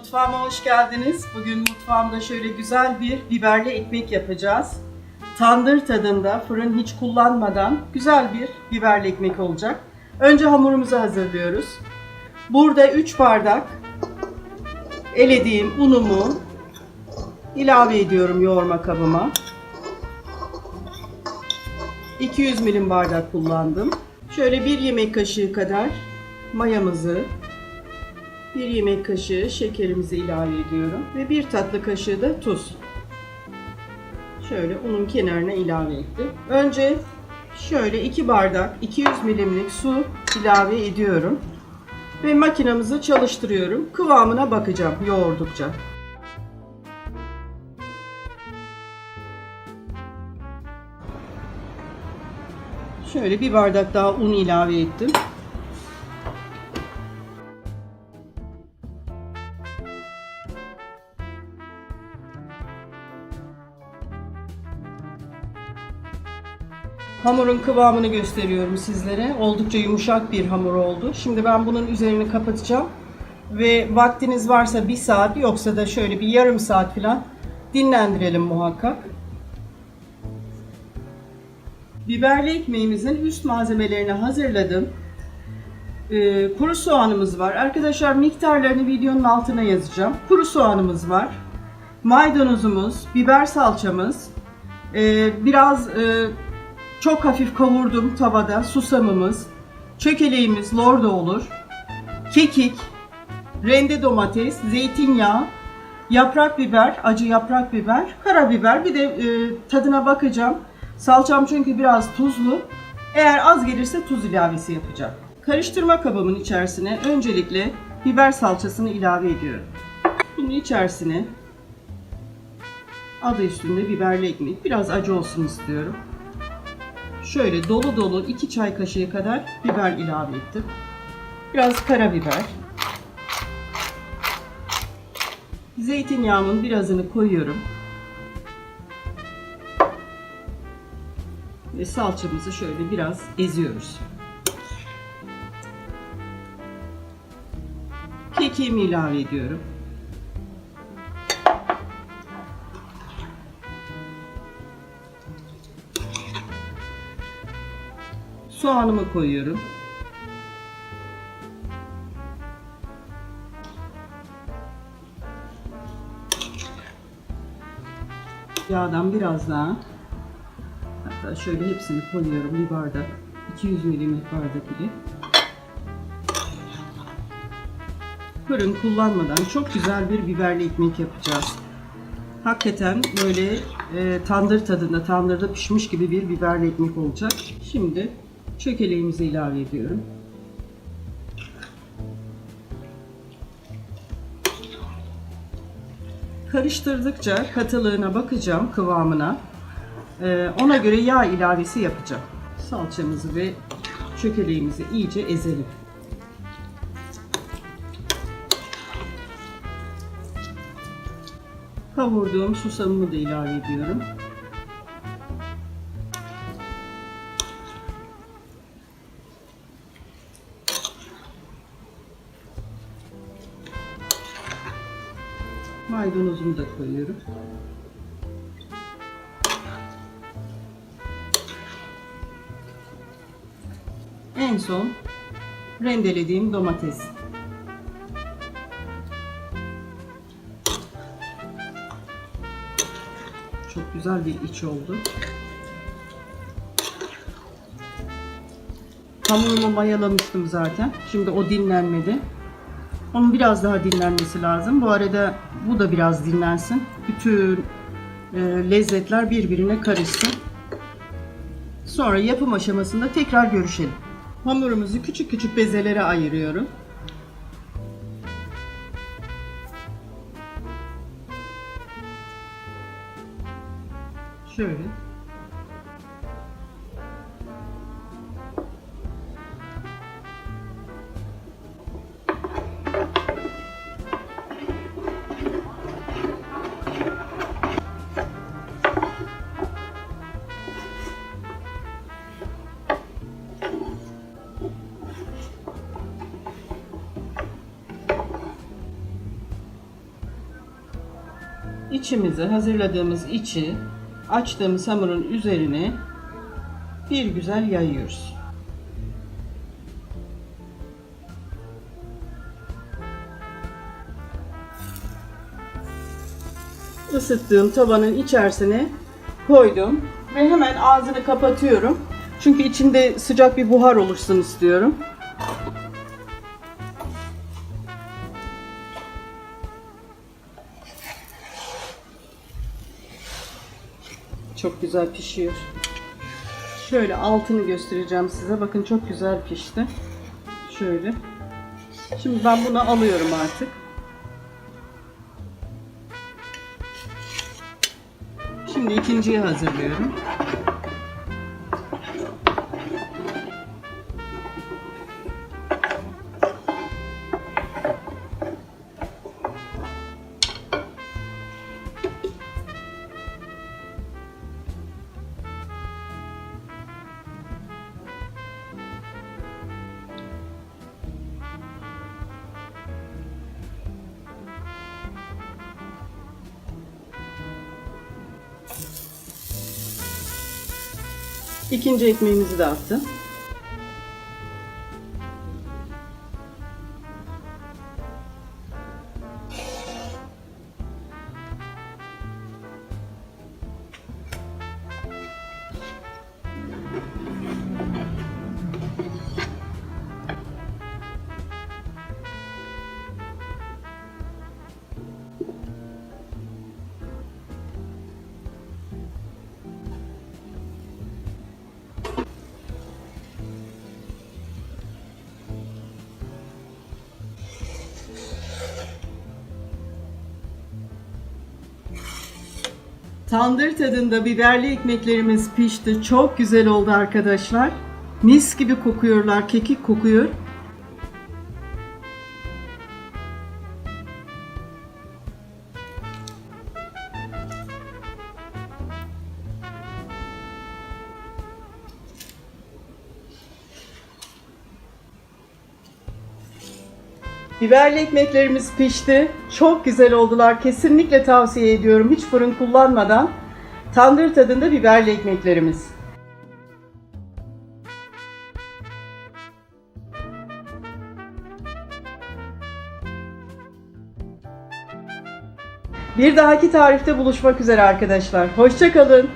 Mutfağıma hoş geldiniz. Bugün mutfağımda şöyle güzel bir biberli ekmek yapacağız. Tandır tadında, fırın hiç kullanmadan güzel bir biberli ekmek olacak. Önce hamurumuzu hazırlıyoruz. Burada 3 bardak elediğim unumu ilave ediyorum yoğurma kabıma. 200 milim bardak kullandım. Şöyle bir yemek kaşığı kadar mayamızı, bir yemek kaşığı şekerimizi ilave ediyorum ve bir tatlı kaşığı da tuz. Şöyle unun kenarına ilave ettim. Önce şöyle 2 bardak 200 milimlik su ilave ediyorum ve makinamızı çalıştırıyorum. Kıvamına bakacağım yoğurdukça. Şöyle bir bardak daha un ilave ettim. Hamurun kıvamını gösteriyorum sizlere. Oldukça yumuşak bir hamur oldu. Şimdi ben bunun üzerini kapatacağım. Ve vaktiniz varsa bir saat yoksa da şöyle bir yarım saat falan dinlendirelim muhakkak. Biberli ekmeğimizin üst malzemelerini hazırladım. Ee, kuru soğanımız var. Arkadaşlar miktarlarını videonun altına yazacağım. Kuru soğanımız var. Maydanozumuz, biber salçamız, ee, biraz e, çok hafif kavurdum tavada susamımız, çökeleğimiz lorda olur, kekik, rende domates, zeytinyağı, yaprak biber, acı yaprak biber, karabiber bir de e, tadına bakacağım. Salçam çünkü biraz tuzlu. Eğer az gelirse tuz ilavesi yapacağım. Karıştırma kabımın içerisine öncelikle biber salçasını ilave ediyorum. Bunun içerisine adı üstünde biberli ekmek. Biraz acı olsun istiyorum. Şöyle dolu dolu 2 çay kaşığı kadar biber ilave ettim. Biraz karabiber. Zeytinyağımın birazını koyuyorum. Ve salçamızı şöyle biraz eziyoruz. Kekiğimi ilave ediyorum. Soğanımı koyuyorum. Yağdan biraz daha hatta şöyle hepsini koyuyorum bir bardak 200 milimlik bardak ile fırın kullanmadan çok güzel bir biberli ekmek yapacağız. Hakikaten böyle e, tandır tadında, tandırda pişmiş gibi bir biberli ekmek olacak. Şimdi çökeleğimizi ilave ediyorum. Karıştırdıkça katılığına bakacağım, kıvamına. E, ona göre yağ ilavesi yapacağım. Salçamızı ve çökeleğimizi iyice ezelim. Kavurduğum susamımı da ilave ediyorum. Maydanozumu da koyuyorum. En son rendelediğim domates. Çok güzel bir iç oldu. Hamurumu mayalamıştım zaten. Şimdi o dinlenmedi. Onun biraz daha dinlenmesi lazım. Bu arada bu da biraz dinlensin. Bütün e, lezzetler birbirine karışsın. Sonra yapım aşamasında tekrar görüşelim. Hamurumuzu küçük küçük bezelere ayırıyorum. Şöyle. İçimizi hazırladığımız içi açtığımız hamurun üzerine bir güzel yayıyoruz. Isıttığım tavanın içerisine koydum ve hemen ağzını kapatıyorum. Çünkü içinde sıcak bir buhar oluşsun istiyorum. Çok güzel pişiyor. Şöyle altını göstereceğim size. Bakın çok güzel pişti. Şöyle. Şimdi ben bunu alıyorum artık. Şimdi ikinciyi hazırlıyorum. İkinci ekmeğimizi de attım. Tandır tadında biberli ekmeklerimiz pişti. Çok güzel oldu arkadaşlar. Mis gibi kokuyorlar, kekik kokuyor. Biberli ekmeklerimiz pişti. Çok güzel oldular. Kesinlikle tavsiye ediyorum. Hiç fırın kullanmadan. Tandır tadında biberli ekmeklerimiz. Bir dahaki tarifte buluşmak üzere arkadaşlar. Hoşçakalın.